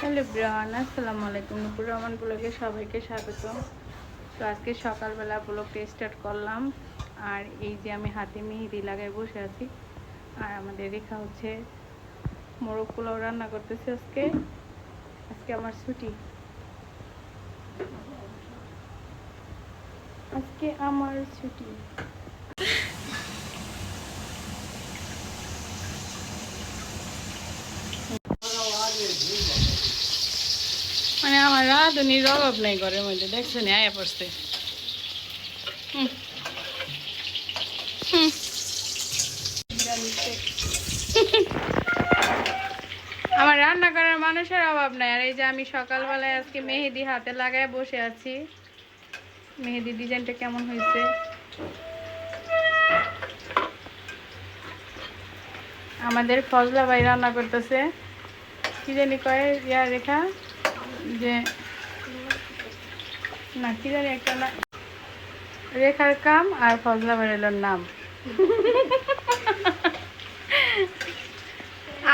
Hello bran, আসসালামু আলাইকুম। নুপুর রহমান ব্লগে সবাইকে স্বাগত। তো আজকে সকালবেলা ব্লগটা স্টার্ট করলাম। আর এই যে আমি হাতে মেহেদি লাগাই বসে আছি। আর আমাদের রেখা হচ্ছে মোরগ পোলাও রান্না করতেছে আজকে। আজকে আমার ছুটি। আজকে আমার ছুটি। আমার রাঁধুনির অভাব নাই ঘরের মধ্যে, দেখছ নি, আয়া। হুম। আমার রান্না করার মানুষের অভাব নাই, আর এই যে আমি সকালবেলায় আজকে মেহেদি হাতে লাগায় বসে আছি। মেহেদি ডিজাইনটা কেমন হয়েছে? আমাদের ফজলা ভাই রান্না করতেছে। কি জানি কয়, ইয়া রেখা? যে, না, কি জানি একটা না, রেখার কাম আর ফজলা বেরেলোর নাম।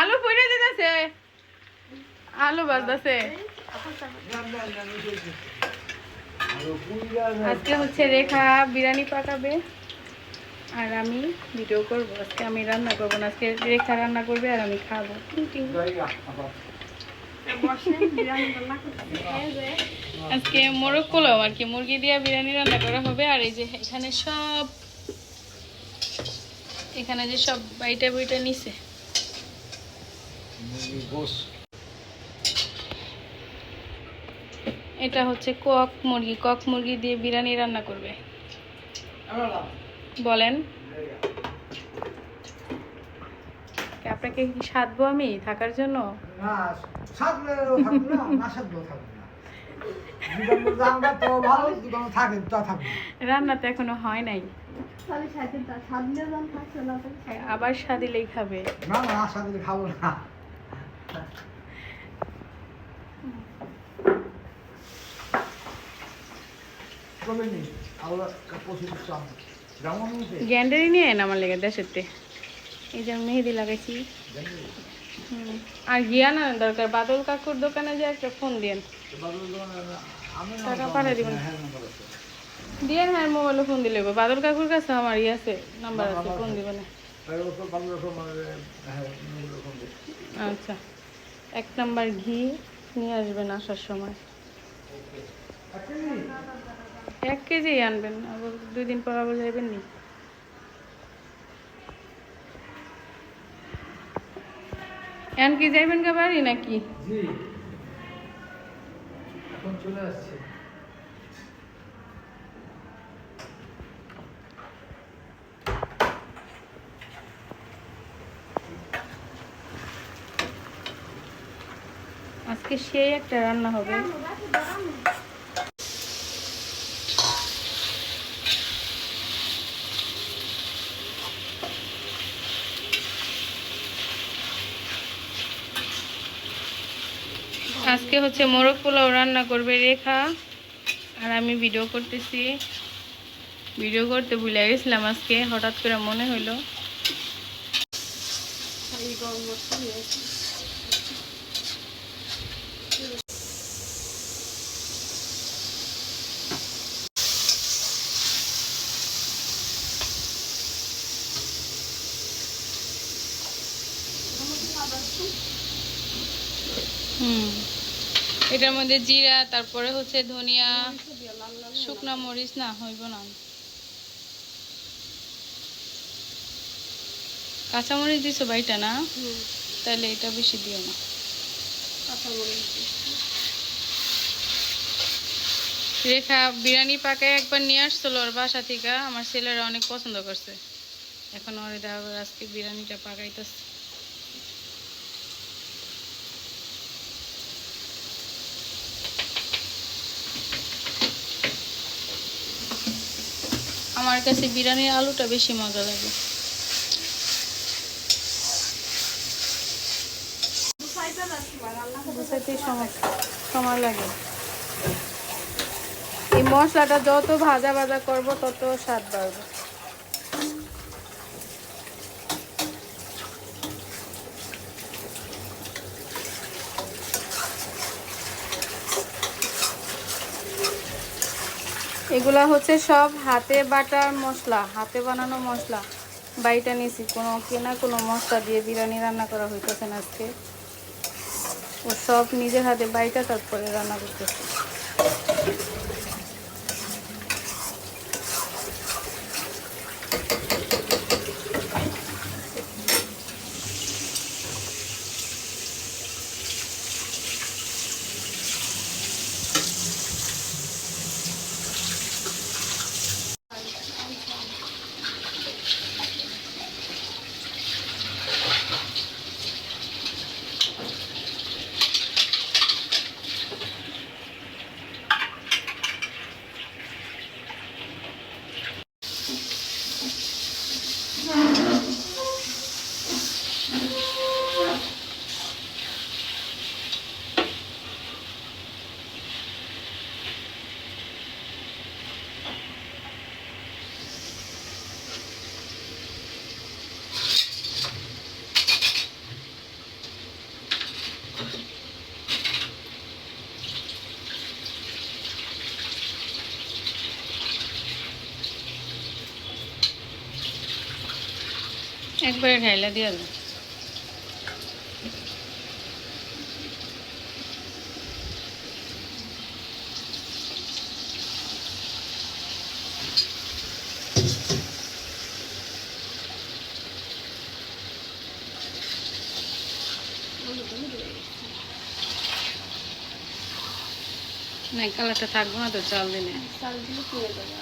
আলু পড়ে যেতেছে আলু বাজতেছে। আজকে হচ্ছে রেখা বিরিয়ানি পাকাবে। আর আমি ভিডিও করব। আজকে আমি রান্না করব না। আজকে রেখা রান্না করবে আর আমি খাব। আজকে মোরগ পোলাও আর কি, মুরগি দিয়ে বিরিয়ানি রান্না করা হবে আর এই যে এখানে সব, এখানে যে সব বাইটা বইটা নিছে। এটা হচ্ছে কক মুরগি কক মুরগি দিয়ে বিরিয়ানি রান্না করবে। বলেন। আপনাকে কি সাধবো আমি থাকার জন্য? না থাকবে থাকবে রান্না তো এখনও হয় নাই। আবার সাদিলেই খাবে। না না আশা খাব না। গ্যান্ডারি নিয়ে আমার লেগে দেশেরতে। এই যে মেহেদি লাগাইছি। হুম। আর গিয়া না দরকার। বাদল কাকুর দোকানে যে একটা ফোন দিয়েন টাকা পাঠিয়ে দিবেন। হ্যাঁ নাম্বার আছে। দিয়েন হ্যাঁ মোবাইলে ফোন দিলে। বাদল কাকুর কাছে আমার ইয়ে আছে নাম্বার আছে ফোন দিবেন। রকম হ্যাঁ আচ্ছা। এক নাম্বার ঘি নিয়ে আসবেন আসার সময়। এক কেজি? আনবেন। আবার দুই দিন পর আবার যাবেন নি এন কি যাইবেন কে বাড়ি নাকি? জি। এখন চলে আসছে। আজকে সেই একটা রান্না হবে। আজকে হচ্ছে মোরগ পোলাও রান্না করবে রেখা। আর আমি ভিডিও করতেছি। ভিডিও করতে ভুলে গেছিলাম আজকে, হঠাৎ করে মনে হইল। হুম। এটার মধ্যে জিরা তারপরে হচ্ছে ধনিয়া শুকনা মরিচ না হইব না। কাঁচামরিচ দিছো বাইটা না? তাহলে এটা বেশি দিও না। রেখা বিরিয়ানি পাকায় একবার নিয়ে আসছিল ওর বাসা থেকে। আমার ছেলেরা অনেক পছন্দ করছে। এখন ওর করে আজকে বিরিয়ানিটা পাকাইতেছে। আমার কাছে বিরিয়ানির আলুটা বেশি মজা লাগে। সময় লাগে। এই মশলাটা যত ভাজা ভাজা করব, তত স্বাদ বাড়বে। এগুলা হচ্ছে সব হাতে বাটার মশলা, হাতে বানানো মশলা। বাড়িটা নিয়েছি, কোনো কেনা কোনো মশলা দিয়ে বিরিয়ানি রান্না করা হইতেছে না আজকে। ও সব নিজের হাতে, বাড়িটা তারপরে রান্না করতেছে। একবারে ঢাইলা দিয়ে দাও। না কালারটা থাকব না তো চাল দিলে। চালগুলো কিনে দেবো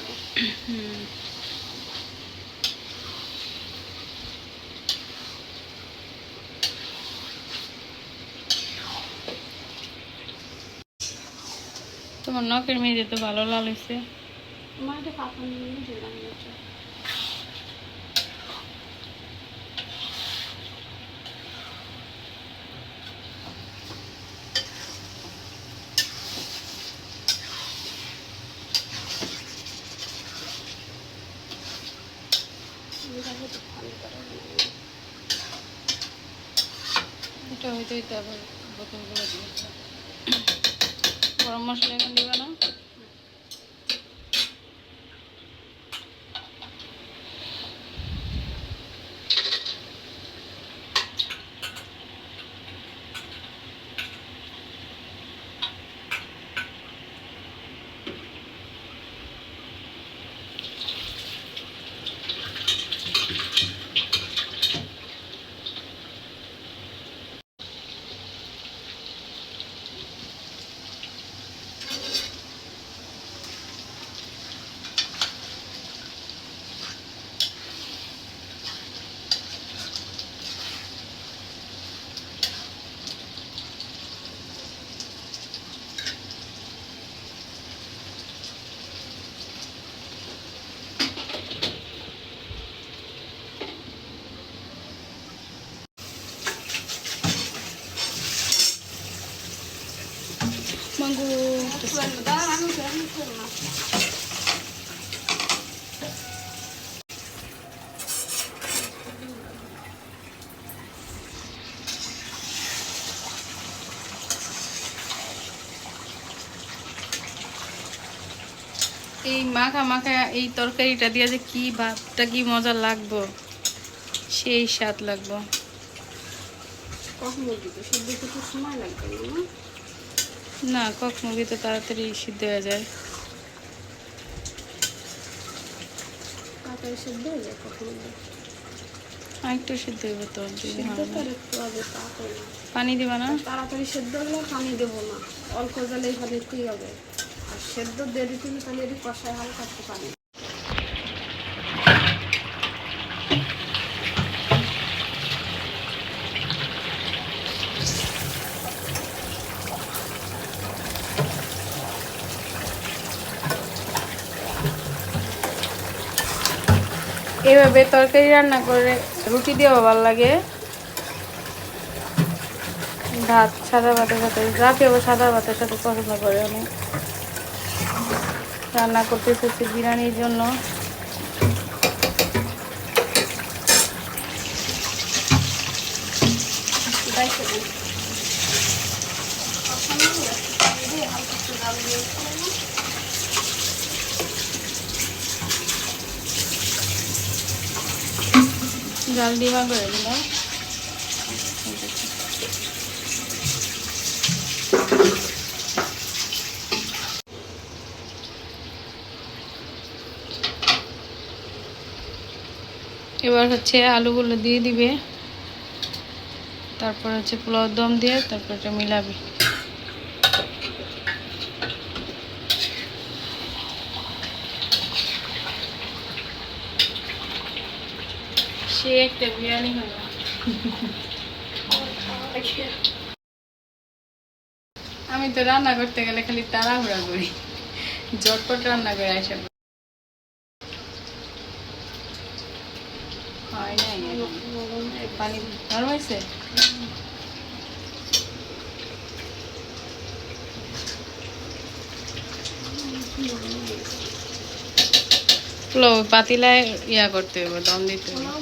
তোমার নখের মেয়ে তো ভালো আমার দিলাম এটা। এভাবে তো ভালো করে বানাবো। এটা আবার বোতলগুলো দিয়েছে গরম মশলা এখন দিবে না? এই মাখা মাখা এই তরকারিটা দিয়ে যে কি ভাতটা কি মজা লাগবো, সেই স্বাদ লাগবো। কখন করতে সময় লাগবে না? না? কক মুরগি তো তাড়াতাড়ি সিদ্ধ হয়ে যায়। তাড়াতাড়ি সেদ্ধ হয়ে যায় কখন? আর একটু সিদ্ধ তো হবে তাড়াতাড়ি। পানি দিবা না? তাড়াতাড়ি সেদ্ধ হলে পানি দেবো না। অল্প জলেই ভালোতেই হবে। আর সেদ্ধ দেরি তুমি তাহলে কষায় হালকা পানি এভাবে তরকারি রান্না করে রুটি দেওয়া ভালো লাগে। ভাত সাদা ভাতের সাথে রাখি আবার সাদা ভাতের সাথে পছন্দ করে অনেক। রান্না করতে এসেছি বিরিয়ানির জন্য দায়িত্ব দিন কষানো হয়ে গেছে। পানি দিয়ে হালকা একটু জাল দিয়ে দিলাম। জাল ডিমা করে দিলাম। এবার হচ্ছে আলুগুলো দিয়ে দিবে। তারপর হচ্ছে পোলাও দম দিয়ে তারপর এটা মিলাবি। সে একটা বিরিয়ানি হলো আমি তো রান্না করতে গেলে খালি তাড়াহুড়া করি। জটপট রান্না করে আসা। হয় হয়েছে? পাতিলায় ইয়া করতে হবে, দম দিতে হবে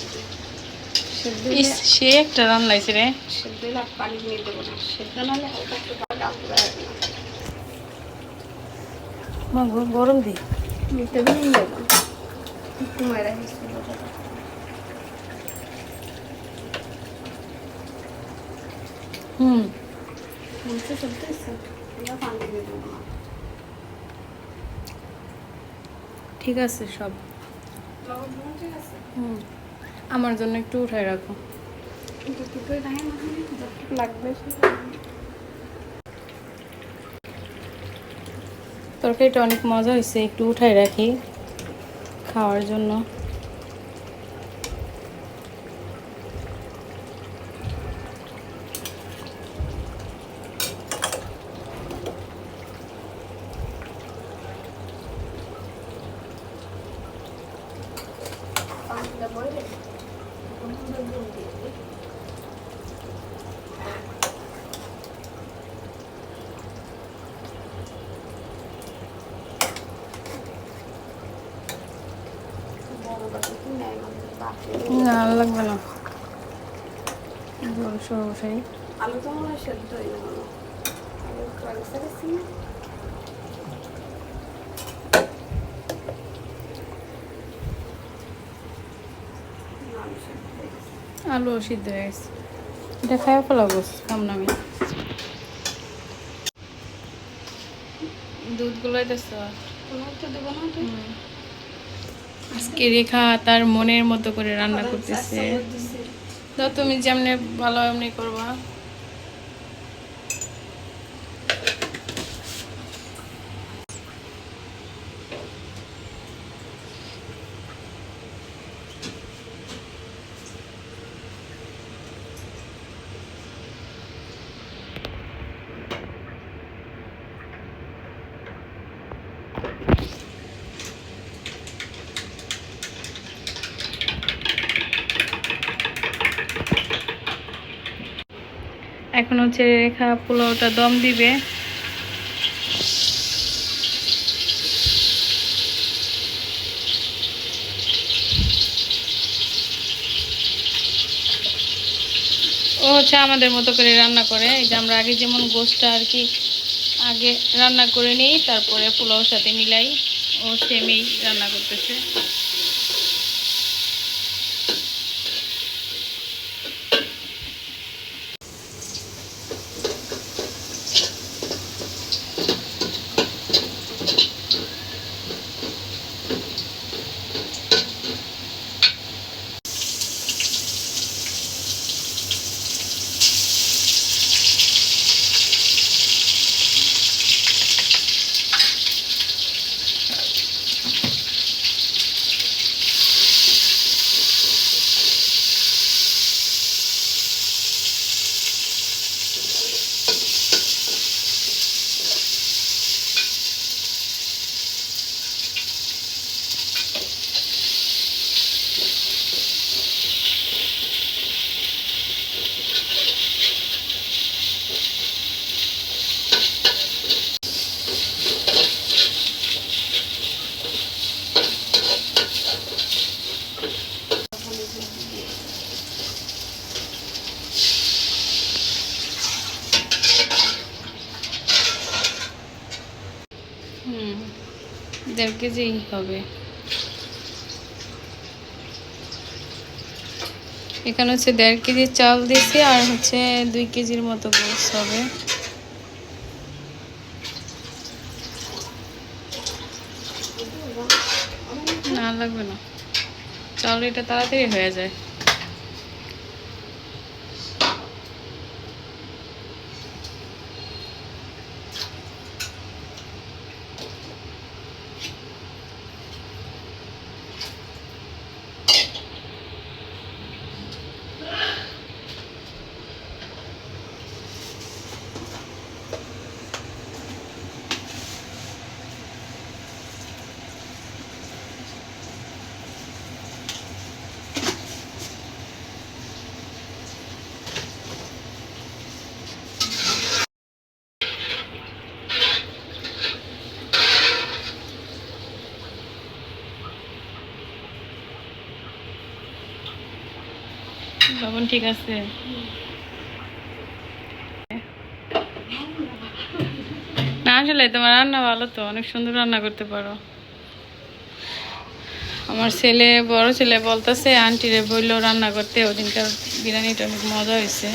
সেদ্ধ ইস সে একটা রান্নাইছে রে। সেদ্ধ পানি নিয়ে দেবো না। সেদ্ধ নাহলে হালকা একটু মা গরম দি। নিতে নিয়ে একটু মেরে হুম। পানি দিয়ে দেবো ঠিক আছে সব। ঠিক আছে? হুম। আমার জন্য একটু উঠায় রাখো। লাগবে তরকারিটা অনেক মজা হয়েছে, একটু উঠাই রাখি খাওয়ার জন্য। লাগবে না বসাই আলু তো মনে হয় সেদ্ধ হয়ে আলু সেদ্ধ হয়ে গেছে। এটা খাওয়া ফেলা গোস কাম নামি। দুধ কোনো তো দেবো না তুই আজকে রেখা তার মনের মতো করে রান্না করতেছে। তো তুমি যেমনি ভালো এমনি করবা। এখন হচ্ছে রেখা পোলাওটা দম দিবে। ও হচ্ছে আমাদের মতো করে রান্না করে। এই যে আমরা আগে যেমন গোষ্ঠটা আর কি আগে রান্না করে নিই, তারপরে পোলাওর সাথে মিলাই ও সেমেই রান্না করতেছে। দেড় কেজি হবে। এখানে হচ্ছে দেড় কেজি চাল দিয়েছি আর হচ্ছে দুই কেজির মতো গোস হবে। না, লাগবে না। চাল এটা তাড়াতাড়ি হয়ে যায়। লবণ ঠিক আছে। না, আসলে তোমার রান্না ভালো তো, অনেক সুন্দর রান্না করতে পারো। আমার ছেলে, বড় ছেলে বলতেছে, আন্টিরে বলল রান্না করতে, ওদিনকার বিরিয়ানিটা অনেক মজা হয়েছে।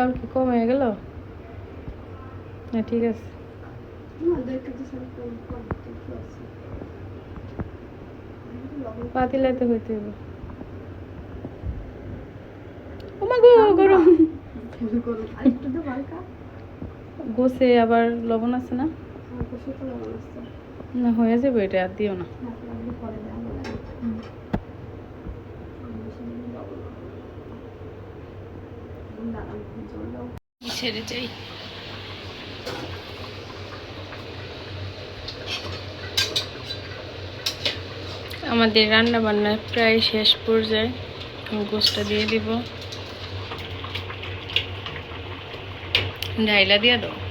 চাউল কি কম হয়ে গেল? না ঠিক আছে। পাতিলাতে হইতে হবে। গো গরম। গোসে আবার লবণ আছে না? আসছে না হয়ে যাবে এটা আর দিও না না লাগলে পরে দেওয়া হবে বেশি দিন লবণ দাঁড়ান জল দাও ছেড়ে আমাদের রান্না বান্না প্রায় শেষ পর্যায়ে। গোসটা দিয়ে দিব। ঢাইলা দিয়ে দাও।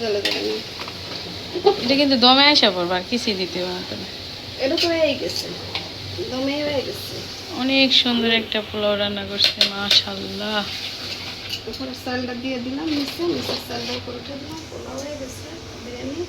জ্বলে যাবে না এটা কিন্তু দমে আসা পড়বে আর কিছুই দিতে হয়ে গেছে। হয়ে গেছে। অনেক সুন্দর একটা পোলাও রান্না করছে মাশাল্লাহ উপরে চালটা দিয়ে দিলাম নিচে চালটা উপরে উঠে দিলাম পোলাও হয়ে গেছে বিরিয়ানি।